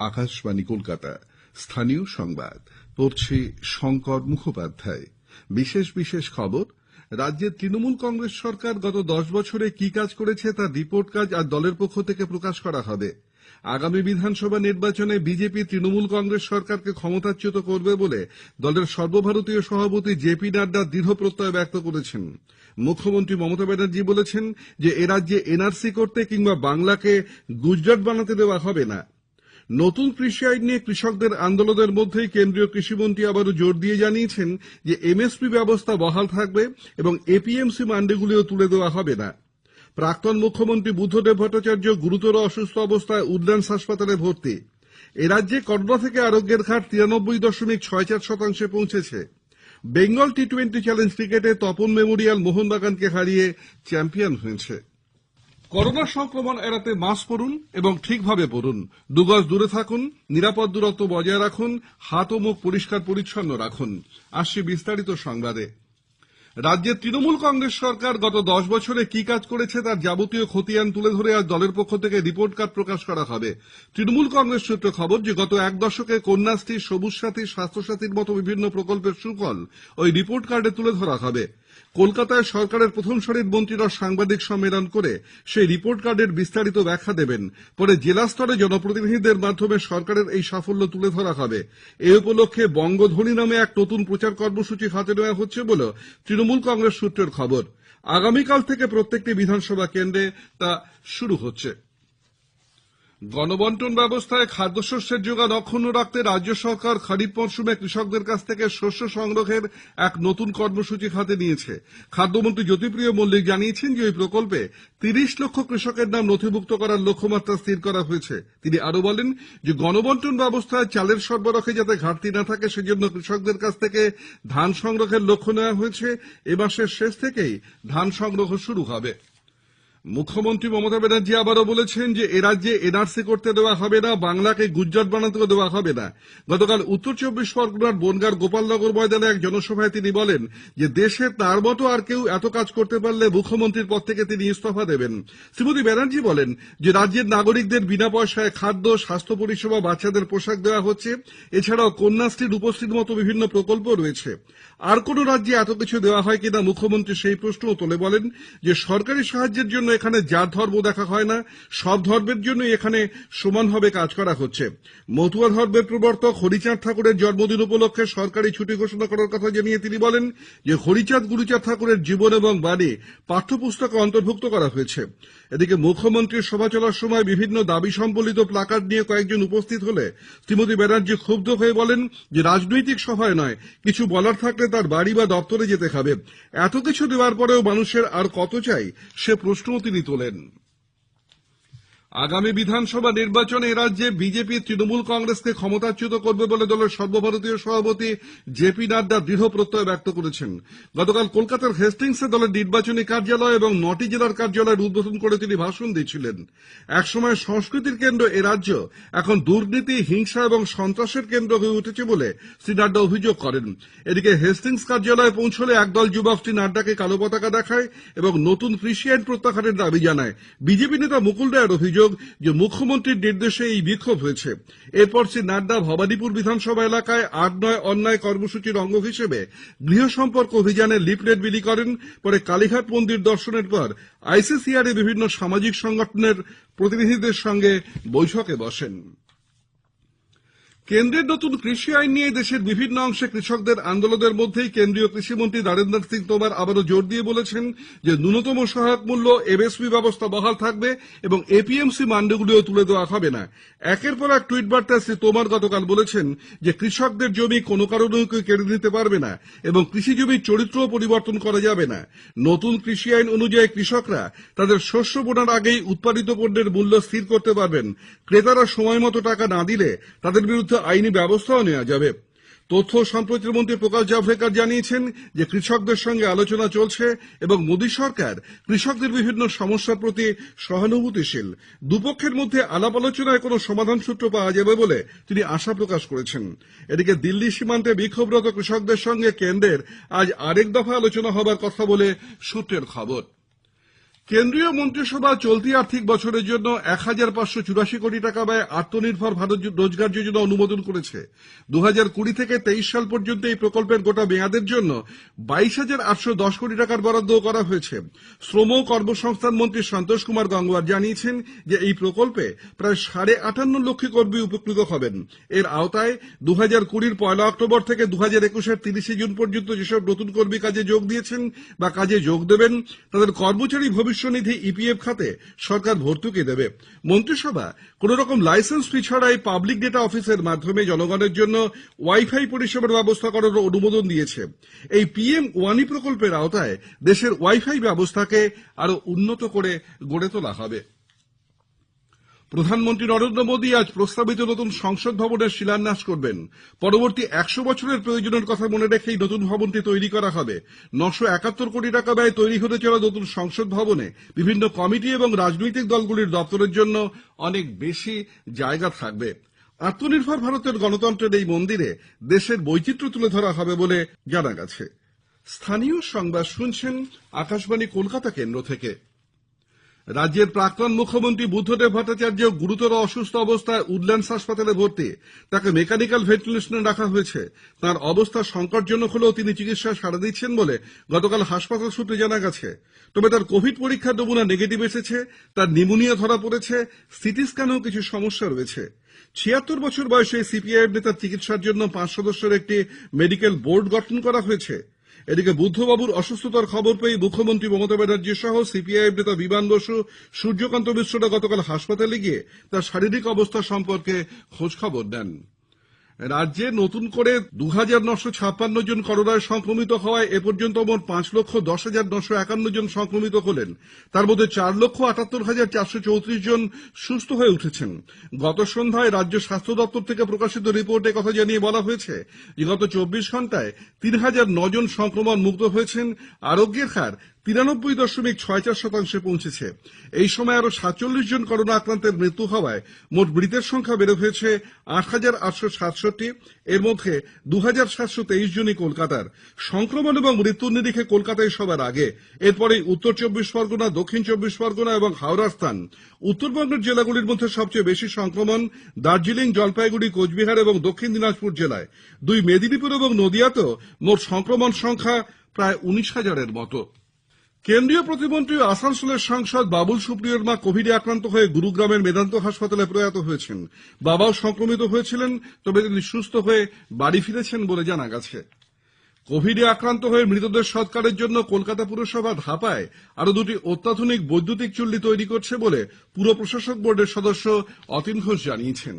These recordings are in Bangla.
আকাশবাণী কলকাতা। স্থানীয় সংবাদ। পড়ছি শঙ্কর মুখোপাধ্যায়। বিশেষ বিশেষ খবর, রাজ্যের তৃণমূল কংগ্রেস সরকার গত দশ বছরে কি কাজ করেছে তার রিপোর্ট কাজ আজ দলের পক্ষ থেকে প্রকাশ করা হবে। আগামী বিধানসভা নির্বাচনে বিজেপি তৃণমূল কংগ্রেস সরকারকে ক্ষমতাচ্যুত করবে বলে দলের সর্বভারতীয় সভাপতি জে পি নাড্ডা দৃঢ় প্রত্যয় ব্যক্ত করেছেন। মুখ্যমন্ত্রী মমতা ব্যানার্জি বলেছেন এরাজ্যে এনআরসি করতে কিংবা বাংলাকে গুজরাট বানাতে দেওয়া হবে না। নতুন কৃষি আইন নিয়ে কৃষকদের আন্দোলনের মধ্যেই কেন্দ্রীয় কৃষিমন্ত্রী আবারও জোর দিয়ে জানিয়েছেন এমএসপি ব্যবস্থা বহাল থাকবে এবং এপিএমসি মান্ডিগুলিও তুলে দেওয়া হবে না। প্রাক্তন মুখ্যমন্ত্রী বুদ্ধদেব ভট্টাচার্য গুরুতর অসুস্থ অবস্থায় উডল্যান্ডস হাসপাতালে ভর্তি। এরাজ্যে করোনা থেকে আরোগ্যের হার তিরানব্বই দশমিক ছয় চার শতাংশে পৌঁছেছে। বেঙ্গল টি টোয়েন্টি চ্যালেঞ্জ ক্রিকেটে তপন মেমোরিয়াল মোহনবাগানকে হারিয়ে চ্যাম্পিয়ন হয়েছে। করোনা সংক্রমণ এড়াতে মাস্ক পরুন এবং ঠিকভাবে পরুন। দুগজ দূরে থাকুন, নিরাপদ দূরত্ব বজায় রাখুন, হাত ও মুখ পরিষ্কার পরিচ্ছন্ন রাখুন রাজ্যের তৃণমূল কংগ্রেস সরকার গত দশ বছরে কি কাজ করেছে তার যাবতীয় খতিয়ান তুলে ধরে আজ দলের পক্ষ থেকে রিপোর্ট কার্ড প্রকাশ করা হবে। তৃণমূল কংগ্রেস সূত্রে খবর যে গত এক দশকে কন্যাশ্রী, সবুজ সাথী, স্বাস্থ্যসাথীর মতো বিভিন্ন প্রকল্পের সুফল ওই রিপোর্ট কার্ডে তুলে ধরা হবে। কলকাতায় সরকারের প্রথম সারির মন্ত্রীরা সাংবাদিক সম্মেলন করে সেই রিপোর্ট কার্ডের বিস্তারিত ব্যাখ্যা দেবেন। পরে জেলা স্তরে জনপ্রতিনিধিদের মাধ্যমে সরকারের এই সাফল্য তুলে ধরা হবে। এ উপলক্ষে বঙ্গধ্বনি নামে এক নতুন প্রচার কর্মসূচি হাতে নেওয়া হচ্ছে বলে তৃণমূল কংগ্রেস সূত্রের খবর আগামীকাল থেকে প্রত্যেকটি বিধানসভা কেন্দ্রে তা শুরু হচ্ছে। গণবন্টন ব্যবস্থায় খাদ্যশস্যের যোগান অক্ষুণ্ণ রাখতে রাজ্য সরকার খরিফ মরশুমে কৃষকদের কাছ থেকে শস্য সংগ্রহের এক নতুন কর্মসূচি হাতে নিয়েছে। খাদ্যমন্ত্রী জ্যোতিপ্রিয় মল্লিক জানিয়েছেন ওই প্রকল্পে তিরিশ লক্ষ কৃষকের নাম নথিভুক্ত করার লক্ষ্যমাত্রা স্থির করা হয়েছে। তিনি আরও বলেন গণবন্টন ব্যবস্থায় চালের সরবরাহে যাতে ঘাটতি না থাকে, সেজন্য কৃষকদের কাছ থেকে ধান সংগ্রহের লক্ষ্য নেওয়া হয়েছে। এ মাসের শেষ থেকেই ধান সংগ্রহ শুরু হবে। মুখ্যমন্ত্রী মমতা ব্যানার্জী আবারও বলেছেন এরাজ্যে এনআরসি করতে দেওয়া হবে না, বাংলাকে গুজরাট বানাতেও দেওয়া হবে না। গতকাল উত্তর চব্বিশ পরগনার বনগার গোপালনগর ময়দানে এক জনসভায় তিনি বলেন দেশে তার মতো আর কেউ এত কাজ করতে পারলে মুখ্যমন্ত্রীর পদ থেকে তিনি ইস্তফা দেবেন। শ্রীমতী ব্যানার্জী বলেন রাজ্যের নাগরিকদের বিনা পয়সায় খাদ্য, স্বাস্থ্য পরিষেবা, বাচ্চাদের পোশাক দেওয়া হচ্ছে। এছাড়াও কন্যাশ্রী রূপশ্রীর মতো বিভিন্ন প্রকল্প রয়েছে। আর কোন রাজ্যে এত কিছু দেওয়া হয় কিনা মুখ্যমন্ত্রী সেই প্রশ্নও তোলে বলেন সরকারি সাহায্যের জন্য এখানে জাত ধর্ম দেখা হয় না, সব ধর্মের জন্য এখানে সমানভাবে কাজ করা হচ্ছে। মতুয়া ধর্মের প্রবর্তক হরিচাঁদ ঠাকুরের জন্মদিন উপলক্ষে সরকারি ছুটি ঘোষণা করার কথা জানিয়ে তিনি বলেন হরিচাঁদ গুরুচাঁদ ঠাকুরের জীবন এবং বাণী পাঠ্যপুস্তকে অন্তর্ভুক্ত করা হয়েছে। এদিকে মুখ্যমন্ত্রীর সভা চলার সময় বিভিন্ন দাবি সম্বলিত প্লাকার্ড নিয়ে কয়েকজন উপস্থিত হলে শ্রীমতী ব্যানার্জি ক্ষুব্ধ হয়ে বলেন যে, রাজনৈতিক সভায় নয়, কিছু বলার থাকলে তার বাড়ি বা দপ্তরে যেতে হবে। এত কিছু দেওয়ার পরেও মানুষের আর কত চাই, সে প্রশ্নও তিনি তোলেন। আগামী বিধানসভা নির্বাচনে এরাজ্যে বিজেপি, তৃণমূল কংগ্রেসকে ক্ষমতাচ্যুত করবে বলে দলের সর্বভারতীয় সভাপতি জেপি নাড্ডা দৃঢ় প্রত্যয় ব্যক্ত করেছেন। গতকাল কলকাতার হেস্টিংসে দলের নির্বাচনী কার্যালয় এবং নটি জেলার কার্যালয়ের উদ্বোধন করে তিনি ভাষণ দিচ্ছিলেন একসময় সংস্কৃতির কেন্দ্র এ রাজ্য, এখন দুর্নীতি, হিংসা এবং সন্ত্রাসের কেন্দ্র হয়ে উঠেছে বলে শ্রী নাড্ডা অভিযোগ করেন। এদিকে হেস্টিংস কার্যালয়ে পৌঁছলে একদল যুবক শ্রী নাড্ডাকে কালো পতাকা দেখায় এবং নতুন কৃষি আইন প্রত্যাহারের দাবি জানায়। বিজেপি নেতা মুকুল রায়ের অভিযোগ অভিযোগ মুখ্যমন্ত্রীর নির্দেশে এই বিক্ষোভ হয়েছে। এরপর শ্রী নাড্ডা ভবানীপুর বিধানসভা এলাকায় আট নয় অন্যায় কর্মসূচির অঙ্গ হিসেবে গৃহ সম্পর্ক অভিযানে লিফলেট বিলি করেন। পরে কালীঘাট মন্দির দর্শনের পর আইসিসিআর এ বিভিন্ন সামাজিক সংগঠনের প্রতিনিধিদের সঙ্গে বৈঠকে বসেন। কেন্দ্রের নতুন কৃষি আইন নিয়ে দেশের বিভিন্ন অংশে কৃষকদের আন্দোলনের মধ্যেই কেন্দ্রীয় কৃষিমন্ত্রী নরেন্দ্র সিং তোমর আবারও জোর দিয়ে বলেছেন যে ন্যূনতম সহায়ক মূল্য এমএসপি ব্যবস্থা বহাল থাকবে এবং এপিএমসি মান্ডিগুলিও তুলে দেওয়া হবে না। একের পর এক টুইট বার্তায় শ্রী তোমর গতকাল বলেছেন কৃষকদের জমি কোনো কারণেও কেউ কেড়ে নিতে পারবে না এবং কৃষি জমির চরিত্রও পরিবর্তন করা যাবে না। নতুন কৃষি আইন অনুযায়ী কৃষকরা তাদের শস্য বোনার আগেই উৎপাদিত পণ্যের মূল্য স্থির করতে পারবেন। ক্রেতারা সময় মতো টাকা না দিলে তাদের বিরুদ্ধে আইনি ব্যবস্থাও নেওয়া যাবে। তথ্য ও সম্প্রচার মন্ত্রী প্রকাশ জাভড়েকর জানিয়েছেন যে কৃষকদের সঙ্গে আলোচনা চলছে এবং মোদী সরকার কৃষকদের বিভিন্ন সমস্যার প্রতি সহানুভূতিশীল। দুপক্ষের মধ্যে আলাপ আলোচনায় কোনো সমাধান সূত্র পাওয়া যাবে বলে তিনি আশা প্রকাশ করেছেন। এদিকে দিল্লি সীমান্তে বিক্ষোভরত কৃষকদের সঙ্গে কেন্দ্রের আজ আরেক দফা আলোচনা হবার কথা বলে সূত্রের খবর। কেন্দ্রীয় মন্ত্রিসভা চলতি আর্থিক বছরের জন্য এক হাজার পাঁচশো চুরাশি কোটি টাকা ব্যয় আত্মনির্ভর ভারত রোজগার যোজনা অনুমোদন করেছে। দু হাজার কুড়ি থেকে তেইশ সাল পর্যন্ত এই প্রকল্পের গোটা মেয়াদের জন্য বাইশ হাজার আটশো দশ কোটি টাকার বরাদ্দ করা হয়েছে। শ্রম ও কর্মসংস্থান মন্ত্রী সন্তোষ কুমার গঙ্গোয়ার জানিয়েছেন যে এই প্রকল্পে প্রায় সাড়ে আটান্ন লক্ষ কর্মী উপকৃত হবেন। এর আওতায় দু হাজার কুড়ির পয়লা অক্টোবর থেকে দু হাজার একুশের তিরিশে জুন পর্যন্ত যেসব নতুন কর্মী কাজে যোগ দিয়েছেন বা কাজে যোগ দেবেন, তাদের কর্মচারী ভবিষ্যনিধি ইপিএফ খাতে সরকার ভর্তুকি দেবে। মন্ত্রিসভা কোন রকম লাইসেন্স ফি ছাড়াই পাবলিক ডেটা অফিসের মাধ্যমে জনগণের জন্য ওয়াইফাই পরিষেবার ব্যবস্থা করার অনুমোদন দিয়েছে। এই পিএম ওয়ানি প্রকল্পের আওতায় দেশের ওয়াইফাই ব্যবস্থাকে আরও উন্নত করে গড়ে তোলা হবে। প্রধানমন্ত্রী নরেন্দ্র মোদী আজ প্রস্তাবিত নতুন সংসদ ভবনের শিলান্যাস করবেন। পরবর্তী একশো বছরের প্রয়োজনের কথা মনে রেখেই নতুন ভবনটি তৈরি করা হবে। নশো একাত্তর কোটি টাকা ব্যয় তৈরি হতে চলা নতুন সংসদ ভবনে বিভিন্ন কমিটি এবং রাজনৈতিক দলগুলির দপ্তরের জন্য অনেক বেশি জায়গা থাকবে। আত্মনির্ভর ভারতের গণতন্ত্রের এই মন্দিরে দেশের বৈচিত্র্য তুলে ধরা হবে বলে জানা গেছে। স্থানীয় সংবাদ শুনছেন আকাশবাণী কলকাতা কেন্দ্র থেকে। রাজ্যের প্রাক্তন মুখ্যমন্ত্রী বুদ্ধদেব ভট্টাচার্য গুরুতর অসুস্থ অবস্থায় উডল্যান্ডস হাসপাতালে ভর্তি। তাকে মেকানিক্যাল ভেন্টিলেশনে রাখা হয়েছে। তার অবস্থা সংকটজনক হলেও তিনি চিকিৎসায় সাড়া দিচ্ছেন বলে গতকাল হাসপাতাল সূত্রে জানা গেছে। তবে তার কোভিড পরীক্ষার নমুনা নেগেটিভ এসেছে, তার নিমোনিয়া ধরা পড়েছে, সিটি স্ক্যানেও কিছু সমস্যা রয়েছে। ছিয়াত্তর বছর বয়সে সিপিআইএম নেতার চিকিৎসার জন্য পাঁচ সদস্যের একটি মেডিকেল বোর্ড গঠন করা হয়েছে। এদিকে বুদ্ধবাবুর অসুস্থতার খবর পেয়ে মুখ্যমন্ত্রী মমতা ব্যানার্জী সহ সিপিআইএম নেতা বিমান বসু, সূর্যকান্ত মিশ্ররা গতকাল হাসপাতালে গিয়ে তার শারীরিক অবস্থা সম্পর্কে খোঁজখবর নেন। রাজ্যে নতুন করে দু হাজার নশো ছাপ্পান্ন জন করোনায় সংক্রমিত হওয়ায় এ পর্যন্ত মোট পাঁচ লক্ষ দশ হাজার নশো একান্ন জন সংক্রমিত হলেন। তার মধ্যে চার লক্ষ আটাত্তর হাজার চারশো চৌত্রিশ জন সুস্থ হয়ে উঠেছেন। গত সন্ধ্যায় রাজ্য স্বাস্থ্য দপ্তর থেকে প্রকাশিত রিপোর্টে কথা জানিয়ে বলা হয়েছে গত চব্বিশ ঘন্টায় তিন হাজার জন সংক্রমণ মুক্ত হয়েছেন। আরোগ্যের হার তিরানব্বই দশমিক ছয় চার শতাংশে পৌঁছেছে। এই সময় আরও সাতচল্লিশ জন করোনা আক্রান্তের মৃত্যু হওয়ায় মোট মৃতের সংখ্যা বেড়ে হয়েছে আট হাজার আটশো সাতষট্টি। এর মধ্যে দু হাজার সাতশো তেইশ জনই কলকাতার। সংক্রমণ এবং মৃত্যুর নিরিখে কলকাতায় সবার আগে। এরপরেই উত্তর চব্বিশ পরগনা, দক্ষিণ চব্বিশ পরগনা এবং হাওড়ার স্থান। উত্তরবঙ্গের জেলাগুলির মধ্যে সবচেয়ে বেশি সংক্রমণ দার্জিলিং, জলপাইগুড়ি, কোচবিহার এবং দক্ষিণ দিনাজপুর জেলায়। দুই মেদিনীপুর এবং নদিয়াতেও মোট সংক্রমণ সংখ্যা প্রায় উনিশ হাজারের মতো। কেন্দ্রীয় প্রতিমন্ত্রী ও আসানসোলের সাংসদ বাবুল সুপ্রিয়র মা কোভিডে আক্রান্ত হয়ে গুরুগ্রামের মেদান্ত হাসপাতালে প্রয়াত হয়েছেন। বাবাও সংক্রমিত হয়েছিলেন, তবে তিনি সুস্থ হয়ে বাড়ি ফিরেছেন বলে জানা গেছে। কোভিডে আক্রান্ত হয়ে মৃতদের সৎকারের জন্য কলকাতা পুরসভা ধাপায় আরও দুটি অত্যাধুনিক বৈদ্যুতিক চুল্লি তৈরি করছে বলে পুর প্রশাসক বোর্ডের সদস্য অতীন ঘোষ জানিয়েছেন।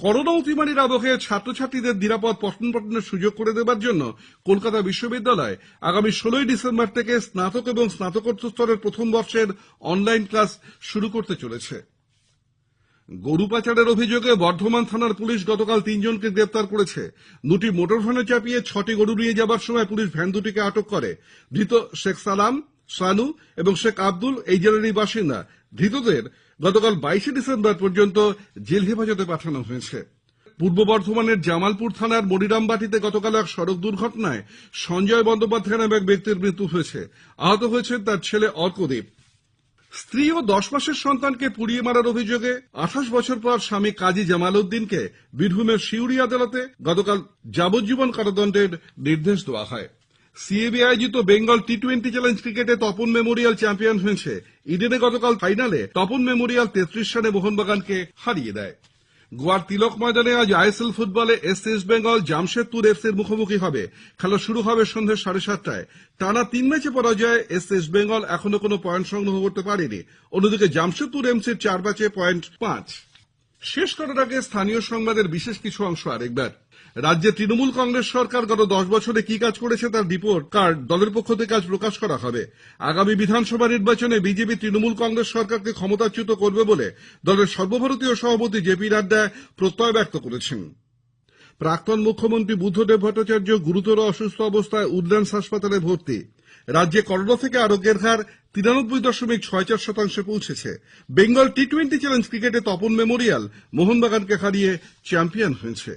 করোনা অতিমারির আবহে ছাত্রছাত্রীদের নিরাপদ পঠন পাঠনের সুযোগ করে দেওয়ার জন্য কলকাতা বিশ্ববিদ্যালয় আগামী ষোলোই ডিসেম্বর থেকে স্নাতক এবং স্নাতকোত্তর স্তরের প্রথম বর্ষের অনলাইন ক্লাস শুরু করতে চলেছে। গরু পাচারের অভিযোগে বর্ধমান থানার পুলিশ গতকাল তিনজনকে গ্রেপ্তার করেছে। দুটি মোটর ভ্যানে চাপিয়ে ছটি গরু নিয়ে যাবার সময় পুলিশ ভ্যান দুটিকে আটক করে। ধৃত শেখ সালাম, সানু এবং শেখ আব্দুল, এই জেলারই বাসিন্দা। ধৃতদের গতকাল বাইশে ডিসেম্বর পর্যন্ত জেল হেফাজতে পাঠানো হয়েছে। পূর্ব বর্ধমানের জামালপুর থানার মনিরামবাটিতে গতকাল এক সড়ক দুর্ঘটনায় সঞ্জয় বন্দ্যোপাধ্যায় নামে এক ব্যক্তির মৃত্যু হয়েছে। আহত হয়েছেন তার ছেলে অর্কদীপ। স্ত্রী ও দশ মাসের সন্তানকে পুড়িয়ে মারার অভিযোগে আঠাশ বছর পর স্বামী কাজী জামাল উদ্দিনকে বীরভূমের সিউড়ি আদালতে গতকাল যাবজ্জীবন কারাদণ্ডের নির্দেশ দেওয়া হয়। সিএবি আয়োজিত বেঙ্গল টি টোয়েন্টি চ্যালেঞ্জ ক্রিকেটে তপন মেমোরিয়াল চ্যাম্পিয়ন হয়েছে। ইডেনে গতকাল ফাইনালে তপন মেমোরিয়াল তেত্রিশ রানে মোহনবাগানকে হারিয়ে দেয়। গোয়ার তিলক ময়দানে আজ আইএসএল ফুটবলে এস ইস্ট বেঙ্গল জামশেদপুর এফসির মুখোমুখি হবে। খেলা শুরু হবে সন্ধ্যে সাড়ে সাতটায়। টানা তিন ম্যাচে পরাজয়ে এস ইস্ট বেঙ্গল এখনও কোনো পয়েন্ট সংগ্রহ করতে পারেনি। অন্যদিকে জামশেদপুর এমসির চার ম্যাচে পয়েন্ট পাঁচ। শেষ করার আগে স্থানীয় সংবাদের বিশেষ কিছু অংশ আরেকবার। রাজ্যে তৃণমূল কংগ্রেস সরকার গত দশ বছরে কি কাজ করেছে তার রিপোর্ট কার্ড দলের পক্ষ থেকে আজ প্রকাশ করা হবে। আগামী বিধানসভা নির্বাচনে বিজেপি তৃণমূল কংগ্রেস সরকারকে ক্ষমতাচ্যুত করবে বলে দলের সর্বভারতীয় সভাপতি জেপি নাড্ডা প্রত্যয় ব্যক্ত করেছেন। প্রাক্তন মুখ্যমন্ত্রী বুদ্ধদেব ভট্টাচার্য গুরুতর অসুস্থ অবস্থায় উডল্যান্ডস হাসপাতালে ভর্তি। রাজ্যে করোনা থেকে আরোগ্যের হার তিরানব্বই দশমিক ছয় চার শতাংশে পৌঁছেছে। বেঙ্গল টি টোয়েন্টি চ্যালেঞ্জ ক্রিকেটে তপন মেমোরিয়াল মোহনবাগানকে হারিয়ে চ্যাম্পিয়ন হয়েছে।